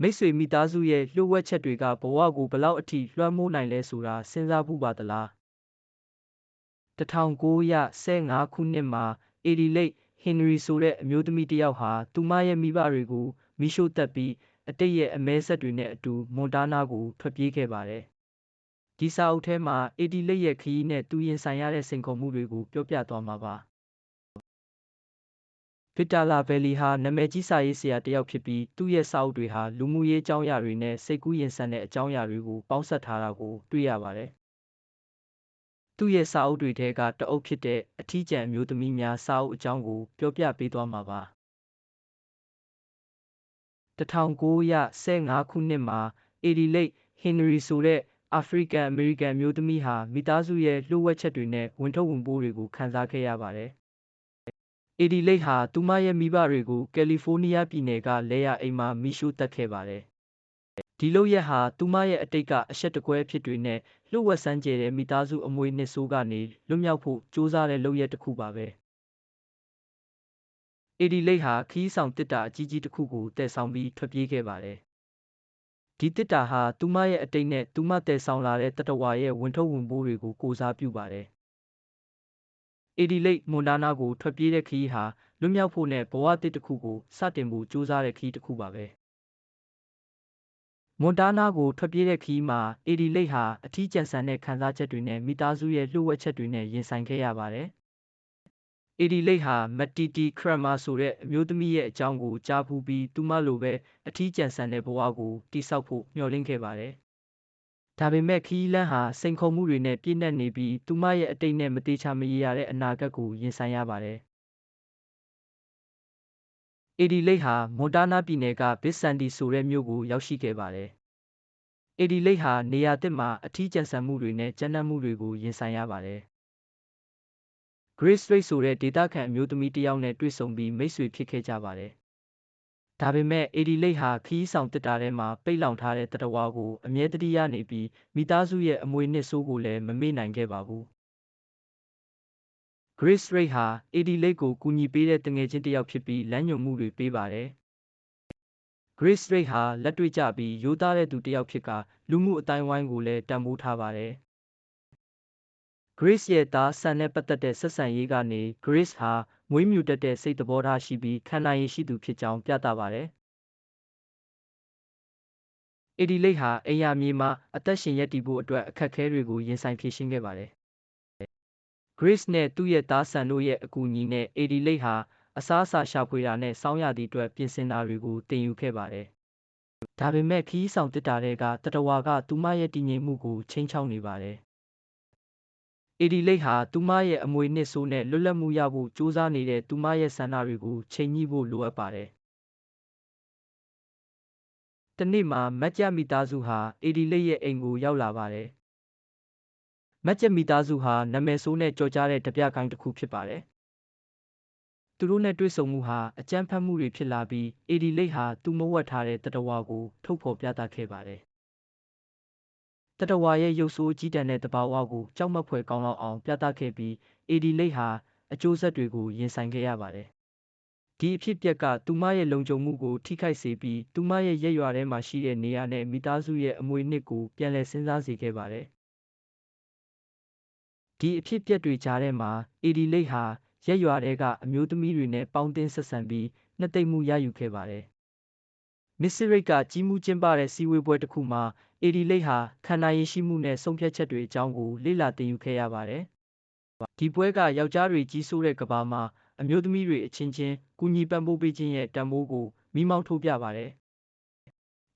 မိတ်ဆွေမိသားစုရဲ့လျှို့ဝှက်ချက်တွေကဘဝကိုဘလောက်အထိလွှမ်းမိုးနိုင်လဲဆိုတာစဉ်းစားဖူးပါသလား1915ခုနှစ်မှာအေဒီလိတ်ဟင်နရီဆိုတဲ့အမျိုးသမီးတစ်ယောက်ဟာသူမရဲ့မိဘတွေကိုမိရှို့သတ်ပြီးအတိတ်ရဲ့အမဲဆက်တွေနဲ့အတူမွန်တားနားကိုထွက်ပြေးခဲ့ပါတယ်ဒီစာအုပ်ထဲမှာအေဒီလိတ်ရဲ့ခရီးနဲ့သူရင်ဆိုင်ရတဲ့စိန်ခေါ်မှုတွေကိုပြောပြသွားမှာပါ ဗစ်တာလာဗယ်လီဟာနာမည်ကြီးစာရေးဆရာတစ်ယောက်ဖြစ်ပြီးသူ့ရဲ့စာအုပ်တွေဟာလူမှုရေးအကြောင်းအရာတွေနဲ့စိတ်ကူးယဉ်ဆန်တဲ့အကြောင်းအရာတွေကိုပေါင်းစပ်ထားတာကိုတွေ့ရပါတယ်သူ့ရဲ့စာအုပ်တွေထဲကတအုပ်ဖြစ်တဲ့အထီးကျန်အမျိုးသမီးများစာအုပ်အကြောင်းကိုပြောပြပေးသွားမှာပါ1915ခုနှစ်မှာအေဒီလိတ်ဟင်နရီဆိုတဲ့အာဖရိကန်အမေရိကန်အမျိုးသမီးဟာမိသားစုရဲ့လျှို့ဝှက်ချက်တွေနဲ့ဝန်ထုတ်ဝန်ပိုးတွေကိုခံစားခဲ့ရပါတယ် အေဒီလိတ်ဟာသူမရဲ့မိဘတွေကိုကယ်လီဖိုးနီးယားပြည်နယ်ကလဲရအိမ်မှာမိရှို့သတ်ခဲ့ပါတယ်ဒီလုပ်ရက်ဟာသူမရဲ့အတိတ်ကအရှက်တကွဲအဖြစ်တွေနဲ့လျှို့ဝှက်စမ်းကြဲတဲ့မိသားစုအမွေနှစ်ဆိုးကနေလွတ်မြောက်ဖို့ကြိုးစားတဲ့လုပ်ရက်တစ်ခုပါပဲအေဒီလိတ်ဟာခီးဆောင်တစ်တာအကြီးကြီးတစ်ခုကိုတည်ဆောင်ပြီးထွက်ပြေးခဲ့ပါတယ်ဒီတစ်တာဟာသူမရဲ့အတိတ်နဲ့သူမတည်ဆောင်လာတဲ့တတဝါရဲ့ဝင်ထုတ်ဝင်ပိုးတွေကိုကိုစားပြုပါတယ် အေဒီလိတ်မွန်ဒါနာကိုထွက်ပြေးတဲ့ခီးဟာလွတ်မြောက်ဖို့နဲ့ဘဝတစ်တစ်ခုကိုစတင်ဖို့ကြိုးစားတဲ့ခီးတစ်ခုပါပဲမွန်တာနာကိုထွက်ပြေးတဲ့ခရီးမှာအေဒီလိတ်ဟာအထီးကျန်ဆန်တဲ့ခံစားချက်တွေနဲ့မိသားစုရဲ့လျှို့ဝှက်ချက်တွေနဲ့ရင်ဆိုင်ခဲ့ရပါတယ်။အေဒီလိတ်ဟာမက်တီတီခရမာဆိုတဲ့အမျိုးသမီးရဲ့အကြောင်းကိုကြားဖူးပြီးသူမလိုပဲအထီးကျန်ဆန်တဲ့ဘဝကိုတိဆောက်ဖို့မျှော်လင့်ခဲ့ပါတယ်။ ဒါပေမဲ့ခီးလန်းဟာ စိန်ခေါ်မှုတွေနဲ့ ပြည့်နှက်နေပြီး သူမရဲ့ အတိတ်နဲ့မတေချာမရေရာတဲ့ အနာဂတ်ကို ရင်ဆိုင်ရပါတယ်။အေဒီလိတ်ဟာ မွန်တာနာပြည်နယ်ကဘစ်ဆန်ဒီဆိုတဲ့မြို့ကို ရောက်ရှိခဲ့ပါတယ်။အေဒီလိတ်ဟာ နေရာသစ်မှာ အထီးကျန်ဆန်မှုတွေနဲ့ ကြမ်းတမ်းမှုတွေကို ရင်ဆိုင်ရပါတယ်။ Grace Rate ဆိုတဲ့ ဒေတာခန်အမျိုးသမီးတစ်ယောက်နဲ့ တွေ့ဆုံပြီး မိတ်ဆွေဖြစ်ခဲ့ကြပါတယ်။ ဒါပေမဲ့အေဒီလိတ်ဟာခီးဆောင်တစ်တာထဲမှာပိတ်လောင်ထားတဲ့တတဝါကိုအမြဲတမ်းရနေပြီးမိသားစုရဲ့အမွေနှစ်ဆိုးကိုလည်းမမေ့နိုင်ခဲ့ပါဘူး။ Grace Rate ဟာ AD Lake ကိုကူညီပေးတဲ့တငယ်ချင်းတစ်ယောက်ဖြစ်ပြီးလမ်းညွှန်မှုတွေပေးပါတယ်။ Grace Rate ဟာလက်တွေ့ကျပြီးရိုးသားတဲ့သူတစ်ယောက်ဖြစ်ကာလူမှုအတိုင်းဝိုင်းကိုလည်းတန်ဖိုးထားပါတယ်။ Grace ရဲ့သားဆန်နဲ့ပတ်သက်တဲ့ဆက်ဆံရေးကနေ Grace ဟာမွေးမြူတတ်တဲ့စိတ်သဘောထားရှိပြီးခံနိုင်ရည်ရှိသူဖြစ်ကြောင်းပြသပါတယ်။ AD Lake ဟာအိမ်ယာမြေမှာအသက်ရှင်ရပ်တည်ဖို့အတွက်အခက်အခဲတွေကိုရင်ဆိုင်ဖြေရှင်းခဲ့ပါတယ် Grace နဲ့သူ့ရဲ့သားဆန်တို့ရဲ့အကူအညီနဲ့ AD လိတ်ဟာအစားအစာရှာဖွေတာနဲ့စောင်းရသည့်အတွက်ပြင်ဆင်တာတွေကိုတင်ယူခဲ့ပါတယ်။ဒါပေမဲ့ခီးဆောင်တစ်တာတွေကတတဝါကသူမရဲ့တည်ငြိမ်မှုကိုချိန်ချောက်နေပါတယ်။ AD လိတ်ဟာသူမရဲ့အမွေနှစ်ဆိုးနဲ့လွတ်လပ်မှုရဖို့ကြိုးစားနေတဲ့သူမရဲ့ဆန္ဒတွေကိုချိန်ညှိဖို့လိုအပ်ပါတယ်။တနေ့မှာမတ်ကြမိသားစုဟာ AD လိတ်ရဲ့အိမ်ကိုရောက်လာပါတယ်မက်ကျက်မိသားစုဟာနာမည်ဆိုးနဲ့ကြော်ကြားတဲ့ဓပြကိုင်းတစ်ခုဖြစ်ပါတယ်။သူတို့နဲ့တွေ့ဆုံမှုဟာအကြမ်းဖက်မှုတွေဖြစ်လာပြီးအေဒီလိတ်ဟာသူမဝတ်ထားတဲ့တတဝါကိုထုတ်ဖော်ပြသခဲ့ပါတယ်။ တတဝါရဲ့ရုပ်ဆိုးကြီးတန်တဲ့တဘာဝကိုကြောက်မက်ဖွယ်ကောင်းလောက်အောင်ပြသခဲ့ပြီးအေဒီလိတ်ဟာအကျိုးဆက်တွေကိုရင်ဆိုင်ခဲ့ရပါတယ်။ဒီအဖြစ်အပျက်ကသူမရဲ့လုံခြုံမှုကိုထိခိုက်စေပြီးသူမရဲ့ရက်ရွာထဲမှာရှိတဲ့နေရာနဲ့မိသားစုရဲ့အမွေအနှစ်ကိုပြန်လည်စဉ်းစားစေခဲ့ပါတယ်။ဒီအဖြစ်အပျက်တွေကြားထဲမှာအေဒီလိတ်ဟာရက်ရွာထဲကအမျိုးသမီးတွေနဲ့ပေါင်းသင်းဆက်ဆံပြီးနှစ်သိမ့်မှုရယူခဲ့ပါတယ်။ မစ္စရိတ်ကကြီးမှုကျင်းပတဲ့စီဝေးပွဲတစ်ခုမှာအေဒီလိတ်ဟာခန္ဓာရည်ရှိမှုနဲ့ဆုံးဖြတ်ချက်တွေအကြောင်းကိုလေ့လာသင်ယူခဲ့ရပါတယ်။ဒီပွဲကယောက်ျားတွေကြီးစိုးတဲ့ကဘာမှာအမျိုးသမီးတွေအချင်းချင်းကူညီပံ့ပိုးပေးခြင်းရဲ့တန်ဖိုးကိုမိမောင်းထိုးပြပါတယ်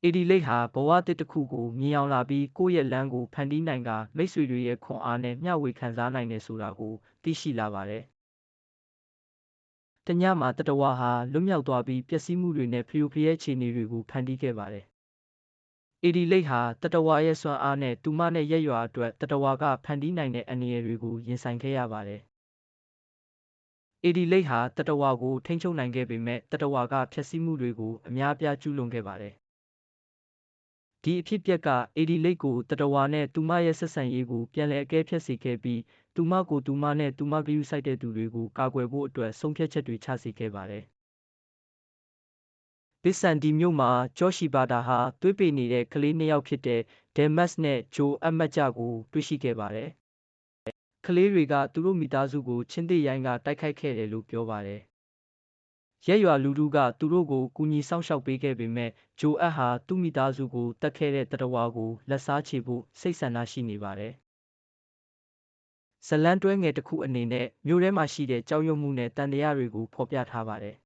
အေဒီလိတ်ဟာဘဝတစ်တစ်ခုကိုမြင်အောင်လာပြီးကိုယ့်ရဲ့လမ်းကိုဖန်တီးနိုင်ကာမိတ်ဆွေတွေရဲ့ခွန်အားနဲ့မျှဝေခံစားနိုင်တယ်ဆိုတာကိုသိရှိလာပါတယ်။ တညမှာတတဝါဟာလွတ်မြောက်သွားပြီးပျက်စီးမှုတွေနဲ့ဖျို့ဖျဲခြေနေတွေကိုဖန်တီးခဲ့ပါတယ်။အေဒီလိတ်ဟာတတဝါရဲ့စွမ်းအားနဲ့သူမနဲ့ရက်ရွာအတွက်တတဝါကဖန်တီးနိုင်တဲ့အန္တရာယ်တွေကိုရင်ဆိုင်ခဲ့ရပါတယ်။အေဒီလိတ်ဟာတတဝါကိုထိန်းချုပ်နိုင်ခဲ့ပေမဲ့တတဝါကဖျက်ဆီးမှုတွေကိုအများအပြားကျူးလွန်ခဲ့ပါတယ် ဒီအဖြစ်အပျက်ကအေဒီလိတ်ကိုတတဝါနဲ့သူမရဲ့ဆက်ဆံရေးကိုပြန်လည်အကဲဖြတ်စေခဲ့ပြီးသူမကိုသူမနဲ့သူမဂရုစိုက်တဲ့သူတွေကိုကာကွယ်ဖို့အတွက်ဆုံးဖြတ်ချက်တွေချစေခဲ့ပါတယ်ပစ်ဆန်ဒီမြို့မှာဂျော့ရှီဘာတာဟာသွေးပေနေတဲ့ကလေးနှစ်ယောက်ဖြစ်တဲ့ဒယ်မတ်စ်နဲ့ဂျိုအမတ်ကြကိုတွေ့ရှိခဲ့ပါတယ်။ကလေးတွေကသူတို့မိသားစုကိုချင်းသစ်ရိုင်းကတိုက်ခိုက်ခဲ့တယ်လို့ပြောပါတယ်။ ရက်ရွာလူထုကသူတို့ကိုကူညီစောင့်ရှောက်ပေးခဲ့ပေမဲ့ဂျိုအပ်ဟာသူ့မိသားစုကိုတတ်ခဲ့တဲ့တတဝါကိုလက်စားချေဖို့စိတ်ဆန္ဒရှိနေပါတယ်။ဇလန်တွဲငယ်တစ်ခုအနေနဲ့မြို့ထဲမှာရှိတဲ့ကြောက်ရွံ့မှုနဲ့တန်တရားတွေကိုဖော်ပြထားပါတယ်။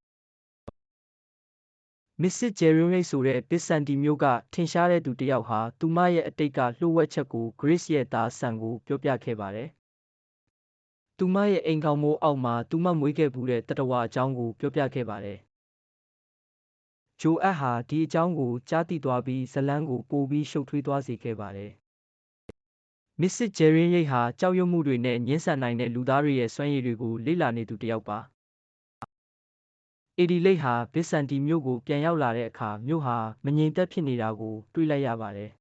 မစ္စစ်ဂျယ်ရီရိတ်ဆိုတဲ့ပစ်ဆန်တီမြို့ကထင်ရှားတဲ့သူတစ်ယောက်ဟာသူမရဲ့အတိတ်ကလျှို့ဝှက်ချက်ကိုဂရစ်ရဲ့သားဆန်ကိုပြောပြခဲ့ပါတယ်။ သူမရဲ့အိမ်ခေါင်မိုးအောက်မှာသူမမွေးခဲ့ဘူးတဲ့တတဝါအကြောင်းကိုပြောပြခဲ့ပါတယ်။ဂျိုအပ်ဟာဒီအကြောင်းကိုကြားသိသွားပြီးဇလန်းကိုပိုပြီးရှုပ်ထွေးသွားစေခဲ့ပါတယ်။မစ္စစ်ဂျယ်ရီရိတ်ဟာကြောက်ရွံ့မှုတွေနဲ့ငြင်းဆန်နိုင်တဲ့လူသားတွေရဲ့စွမ်းရည်တွေကိုလေ့လာနေသူတစ်ယောက်ပါ။အေဒီလိတ်ဟာဗစ်ဆန်တီမြို့ကိုပြန်ရောက်လာတဲ့အခါမြို့ဟာမငြိမ်သက်ဖြစ်နေတာကိုတွေ့လိုက်ရပါတယ်။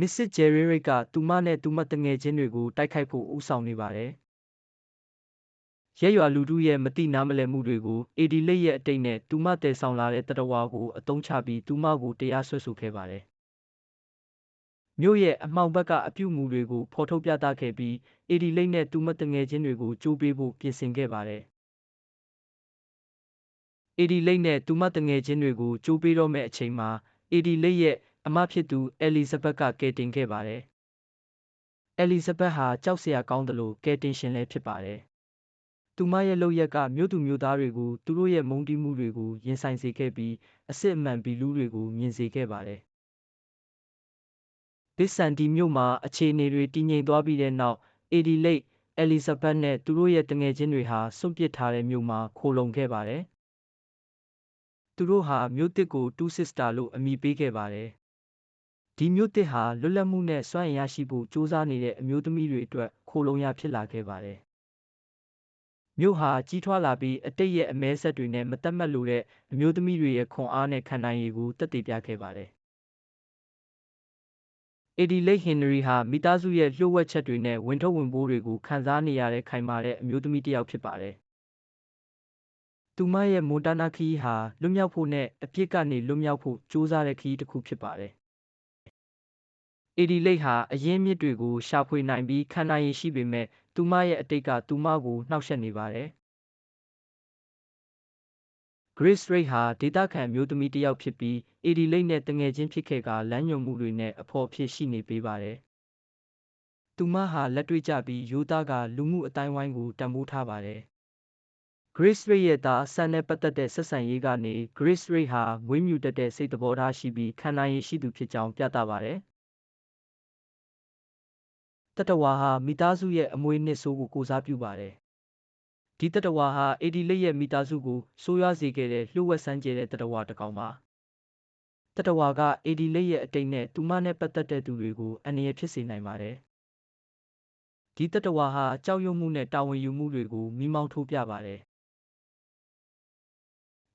မစ္စစ်ဂျယ်ရီရိတ်ကသူမနဲ့သူမတငယ်ချင်းတွေကိုတိုက်ခိုက်ဖို့ဦးဆောင်နေပါတယ်။ရက်ရွာလူထုရဲ့မတိနားမလည်မှုတွေကိုအေဒီလိတ်ရဲ့အတိတ်နဲ့သူမတည်ဆောင်လာတဲ့တတဝါကိုအသုံးချပြီးသူမကိုတရားစွဲဆိုခဲ့ပါတယ်။မြို့ရဲ့အမှောင်ဘက်ကအပြုအမူတွေကိုဖော်ထုတ်ပြသခဲ့ပြီးအေဒီလိတ်နဲ့သူမတငယ်ချင်းတွေကိုကြိုးပေးဖို့ပြင်ဆင်ခဲ့ပါတယ်။အေဒီလိတ်နဲ့သူမတငယ်ချင်းတွေကိုကြိုးပေးတော့မယ့်အချိန်မှာအေဒီလိတ်ရဲ့ အမဖြစ်သူအဲလီဇဘက်ကကယ်တင်ခဲ့ပါတယ်။အဲလီဇဘက်ဟာကြောက်စရာကောင်းသလိုကယ်တင်ရှင်လည်းဖြစ်ပါတယ်။သူမရဲ့လုပ်ရက်ကမြို့သူမြို့သားတွေကိုသူတို့ရဲ့မုန်းတီးမှုတွေကိုရင်ဆိုင်စေခဲ့ပြီးအစ်စ်အမှန်ဘီလူးတွေကိုမြင်စေခဲ့ပါတယ်။ဘစ်ဆန်ဒီမြို့မှာအခြေအနေတွေတည်ငြိမ်သွားပြီးတဲ့နောက်အေဒီလိတ်အဲလီဇဘက်နဲ့သူတို့ရဲ့တငယ်ချင်းတွေဟာစွန့်ပစ်ထားတဲ့မြို့မှာခိုလုံခဲ့ပါတယ်။သူတို့ဟာမြို့သစ်ကိုတူးစစ်စတာလို့အမည်ပေးခဲ့ပါတယ်။ ဒီမြို့သစ်ဟာလွတ်လပ်မှုနဲ့စွမ်းအင်ရရှိဖို့ကြိုးစားနေတဲ့အမျိုးသမီးတွေအတွက်ခိုလုံရဖြစ်လာခဲ့ပါတယ်။မြို့ဟာကြီးထွားလာပြီးအတိတ်ရဲ့အမဲဆက်တွေနဲ့မတတ်မှတ်လို့တဲ့အမျိုးသမီးတွေရဲ့ခွန်အားနဲ့ခံနိုင်ရည်ကိုတက်တည်ပြခဲ့ပါတယ်။အေဒီလိတ်ဟင်နရီဟာမိသားစုရဲ့လျှို့ဝှက်ချက်တွေနဲ့ဝင်ထုတ်ဝင်ပိုးတွေကိုခံစားနေရတဲ့ခိုင်မာတဲ့အမျိုးသမီးတစ်ယောက်ဖြစ်ပါတယ်သူမရဲ့မွန်တာနာခရီးဟာလွတ်မြောက်ဖို့နဲ့အပြစ်ကနေလွတ်မြောက်ဖို့ကြိုးစားတဲ့ခရီးတစ်ခုဖြစ်ပါတယ်။ အေဒီလိတ်ဟာအရင်းမြစ်တွေကိုရှာဖွေနိုင်ပြီးခံနိုင်ရည်ရှိပေမဲ့သူမရဲ့အတိတ်ကသူမကိုနှောက်ယှက်နေပါတယ်။ Grace Ray ဟာဒေတာခံမျိုးသမီးတစ်ယောက်ဖြစ်ပြီးအေဒီလိတ်နဲ့တငယ်ချင်းဖြစ်ခဲ့ကလမ်းညွန်မှုတွေနဲ့အဖော်ဖြစ်ရှိနေပေးပါတယ်။သူမဟာလက်တွေ့ကျပြီးရိုးသားကလူမှုအတိုင်းဝိုင်းကိုတံမိုးထားပါတယ်။ Grace Ray ရဲ့သားဆန်နဲ့ပတ်သက်တဲ့ဆက်ဆံရေးကနေ Grace Ray ဟာမွေးမြူတတ်တဲ့စိတ်သဘောထားရှိပြီးခံနိုင်ရည်ရှိသူဖြစ်ကြောင်းပြသပါတယ်။ တတဝါဟာမိသားစုရဲ့အမွေနှစ်ဆိုးကိုကိုစားပြုပါတယ်။ဒီတတဝါဟာအေဒီလိတ်ရဲ့မိသားစုကိုဆိုးရွားစေခဲ့တဲ့လျှို့ဝှက်ဆန်းကျဲတဲ့တတဝါတစ်ကောင်ပါ။တတဝါကအေဒီလိတ်ရဲ့အတိတ်နဲ့သူမနဲ့ပတ်သက်တဲ့သူတွေကိုအန္တရာယ်ဖြစ်စေနိုင်ပါတယ်။ဒီတတဝါဟာကြောက်ရွံ့မှုနဲ့တာဝန်ယူမှုတွေကိုမိမောင်းထိုးပြပါတယ်။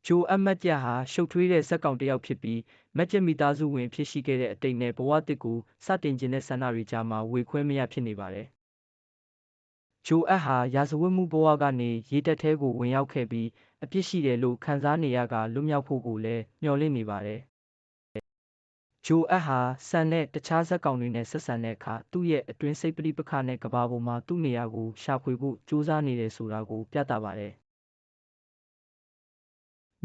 ဂျိုအမတ်ကြဟာရှုပ်ထွေးတဲ့ဇာတ်ကောင်တစ်ယောက်ဖြစ်ပြီးမက်ကျက်မိသားစုဝင်ဖြစ်ရှိခဲ့တဲ့အတိတ်နဲ့ဘဝသစ်ကိုစတင်ခြင်းတဲ့ဆန္ဒတွေကြားမှာဝေခွဲမရဖြစ်နေပါတယ်။ဂျိုအပ်ဟာရာဇဝတ်မှုဘဝကနေရေတက်ထဲကိုဝင်ရောက်ခဲ့ပြီးအပြစ်ရှိတယ်လို့ခံစားနေရကလွတ်မြောက်ဖို့ကိုလည်းမျှော်လင့်နေပါတယ်။ဂျိုအပ်ဟာဆန်နဲ့တခြားဇက်ကောင်တွေနဲ့ဆက်ဆံတဲ့အခါသူ့ရဲ့အတွင်းစိတ်ပဋိပက္ခနဲ့ကဘာပေါ်မှာသူ့နေရာကိုရှာဖွေဖို့ကြိုးစားနေတယ်ဆိုတာကိုပြသပါတယ်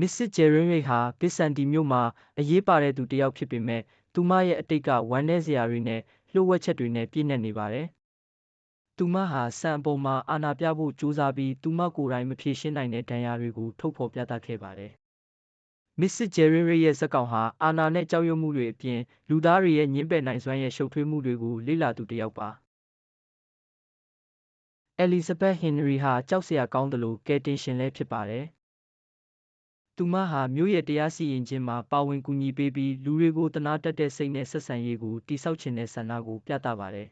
မစ္စစ်ဂျယ်ရင်းရိတ်ဟာပစ်ဆန်တီမြို့မှာအရေးပါတဲ့သူတစ်ယောက်ဖြစ်ပေမဲ့သူမရဲ့အတိတ်ကဝမ်းနည်းစရာတွေနဲ့လျှို့ဝှက်ချက်တွေနဲ့ပြည့်နှက်နေပါတယ်။သူမဟာဆန်အပေါ်မှာအာဏာပြဖို့ကြိုးစားပြီးသူမကိုယ်တိုင်မဖြေရှင်းနိုင်တဲ့ဒဏ်ရာတွေကိုထုတ်ဖော်ပြသခဲ့ပါတယ်။မစ္စစ်ဂျယ်ရင်းရိတ်ရဲ့ဇက်ကောင်ဟာအာဏာနဲ့ကြောက်ရွံ့မှုတွေအပြင်လူသားတွေရဲ့ညှင်းပယ်နိုင်စွမ်းရဲ့ရှုပ်ထွေးမှုတွေကိုလေ့လာသူတစ်ယောက်ပါ။အဲလီဇဘက်ဟင်နရီဟာကြောက်စရာကောင်းသလိုကယ်တင်ရှင်လည်းဖြစ်ပါတယ် သူမဟာမြို့ရဲ့တရားစီရင်ခြင်းမှာပါဝင်ကူညီပေးပြီးလူတွေကိုသနားတတ်တဲ့စိတ်နဲ့ဆက်ဆံရေးကိုတည်ဆောက်ခြင်းတဲ့ဆန္ဒကိုပြသပါတယ်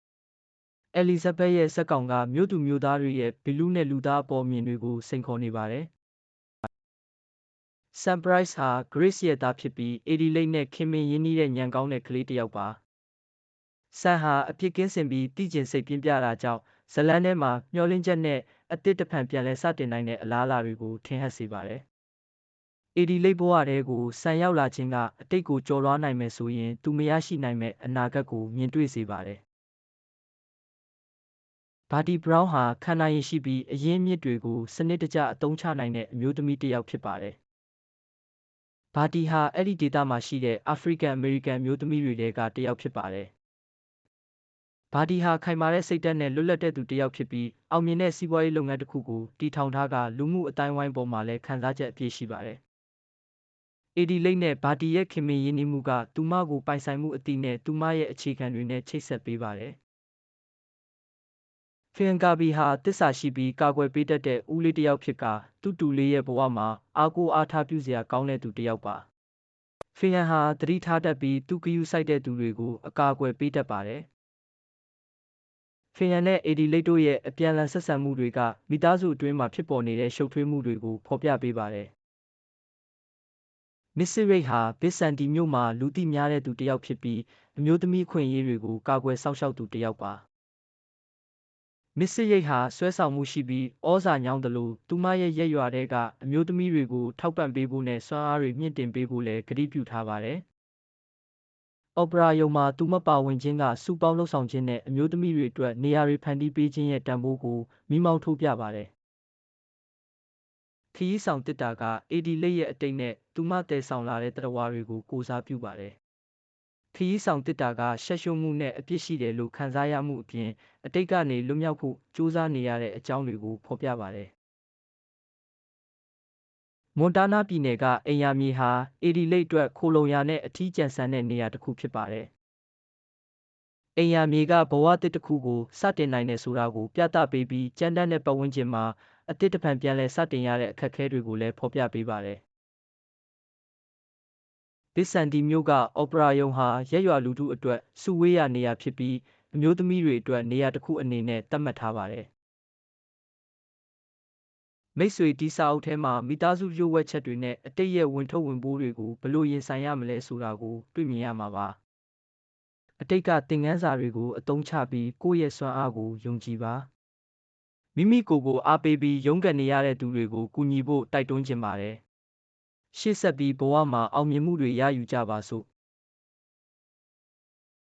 ။အဲလီဇဘက်ရဲ့ဇက်ကောင်ကမြို့သူမြို့သားတွေရဲ့ဘီလူးနဲ့လူသားအပေါ်မြင်တွေကိုစိန်ခေါ်နေပါတယ်။ဆန်ပရိုက်စ်ဟာဂရစ်ရဲ့သားဖြစ်ပြီးအေဒီလိတ်နဲ့ခင်မင်ရင်းနှီးတဲ့ညံကောင်းတဲ့ကလေးတစ်ယောက်ပါ။ဆန်ဟာအဖြစ်ကင်းစင်ပြီးတည်ကျင်စိတ်ပြင်းပြတာကြောင့်ဇလန်ထဲမှာမျောလင်းချက်နဲ့ အသစ်တဖန်ပြန်လဲစတင်နိုင်တဲ့အလားအလာတွေကိုထင်ဟပ်စေပါတယ်။အေဒီလိတ်ဘဝတဲကိုဆန်ရောက်လာခြင်းကအတိတ်ကိုကျော်လွှားနိုင်မယ်ဆိုရင် သူမရရှိနိုင်မဲ့အနာဂတ်ကိုမြင်တွေ့စေပါတယ်ဘာတီဘရောင်းဟာခန္ဓာရင်ရှိပြီးအရင်းအမြစ်တွေကိုစနစ်တကျအသုံးချနိုင်တဲ့အမျိုးသမီးတစ်ယောက်ဖြစ်ပါတယ်ဘာတီဟာအဲ့ဒီဒေသမှာရှိတဲ့အာဖရိကန်အမေရိကန်မျိုးသမီးတွေထဲကတစ်ယောက်ဖြစ်ပါတယ်။ ဘာဒီဟာခိုင်မာတဲ့စိတ်ဓာတ်နဲ့လွတ်လပ်တဲ့သူတစ်ယောက်ဖြစ်ပြီးအောင်မြင်တဲ့စီးပွားရေးလုပ်ငန်းတစ်ခုကိုတည်ထောင်ထားကလူမှုအတိုင်းဝိုင်းပေါ်မှာလည်းခံစားချက်အပြည့်ရှိပါတယ်။အေဒီလိတ်နဲ့ဘာတီရဲ့ခင်မင်ရင်းနှီးမှုကသူမကိုပိုင်ဆိုင်မှုအသည့်နဲ့သူမရဲ့အခြေခံတွေနဲ့ချိတ်ဆက်ပေးပါတယ်။ဖင်ကာဘီဟာတစ္ဆာရှိပြီးကာကွယ်ပေးတတ်တဲ့ဦးလေးတစ်ယောက်ဖြစ်ကသူ့တူလေးရဲ့ဘဝမှာအားကိုးအားထားပြုစရာကောင်းတဲ့သူတစ်ယောက်ပါ။ဖင်ယန်ဟာသတိထားတတ်ပြီးသူဂယုစိုက်တဲ့သူတွေကိုအကာအကွယ်ပေးတတ်ပါတယ်။ ဖင်ယန်နဲ့အေဒီလိတ်တို့ရဲ့အပြန်အလှန်ဆက်ဆံမှုတွေကမိသားစုအတွင်းမှာဖြစ်ပေါ်နေတဲ့ရှုပ်ထွေးမှုတွေကိုဖော်ပြပေးပါတယ်။မစ်စစ်ရိတ်ဟာဘစ်ဆန်တီမြို့မှာလူသိများတဲ့သူတစ်ယောက်ဖြစ်ပြီးအမျိုးသမီးအခွင့်အရေးတွေကိုကာကွယ်စောင့်ရှောက်သူတစ်ယောက်ပါ။မစ္စရိတ်ဟာဆွဲဆောင်မှုရှိပြီးဩဇာညောင်းသလိုသူမရဲ့ရက်ရွာတဲ့ကအမျိုးသမီးတွေကိုထောက်ပံ့ပေးဖို့နဲ့စွမ်းအားတွေမြင့်တင်ပေးဖို့လည်းကတိပြုထားပါတယ်။ အော်ပရာယုံမှာသူမပါဝင်ခြင်းကစူပေါင်းလှုပ်ဆောင်ခြင်းနဲ့အမျိုးသမီးတွေအတွက်နေရာတွေဖန်တီးပေးခြင်းရဲ့တန်ဖိုးကိုမိမောင်းထိုးပြပါတယ်။ခရီးဆောင်တစ်တာကအေဒီလိတ်ရဲ့အတိတ်နဲ့သူမတည်ဆောင်လာတဲ့တရဝါတွေကိုကိုစားပြုပါတယ်ခရီးဆောင်တစ်တာကရှက်ရှုံးမှုနဲ့အပြစ်ရှိတယ်လို့ခံစားရမှုအပြင်အတိတ်ကနေလွတ်မြောက်ဖို့ကြိုးစားနေရတဲ့အကြောင်းတွေကိုဖော်ပြပါတယ်။ မွန်တာနာပြည်နယ်ကအိမ်ယာမြေဟာအေဒီလိတ်အတွက်ခိုလုံရာနဲ့အထီးကျန်ဆန်တဲ့နေရာတစ်ခုဖြစ်ပါတယ်။အိမ်ယာမြေကဘဝတစ်တစ်ခုကိုစတင်နိုင်တယ်ဆိုတာကိုပြသပေးပြီးကြမ်းတမ်းတဲ့ပတ်ဝန်းကျင်မှာအတစ်တပံပြန်လဲစတင်ရတဲ့အခက်အခဲတွေကိုလည်းဖော်ပြပေးပါတယ်။ဘစ်ဆန်တီမြို့ကအော်ပရာရုံဟာရက်ရွာလူထုအတွက်စုဝေးရာနေရာဖြစ်ပြီးအမျိုးသမီးတွေအတွက်နေရာတစ်ခုအနေနဲ့သတ်မှတ်ထားပါတယ်။ မိတ်ဆွေတီစာအုပ်ထဲမှာမိသားစုရုပ်ဝက်ချက်တွေနဲ့အတိတ်ရဲ့ဝင်ထုတ်ဝင်ပိုးတွေကိုဘလို့ရင်ဆိုင်ရမလဲဆိုတာကိုတွေ့မြင်ရမှာပါ။အတိတ်ကသင်ခန်းစာတွေကိုအသုံးချပြီးကိုယ့်ရဲ့စွမ်းအားကိုယုံကြည်ပါ။မိမိကိုယ်ကိုအားပေးပြီးရုန်းကန်နေရတဲ့သူတွေကိုကူညီဖို့တိုက်တွန်းချင်ပါတယ်။ရှေ့ဆက်ပြီးဘဝမှာအောင်မြင်မှုတွေရယူကြပါစို့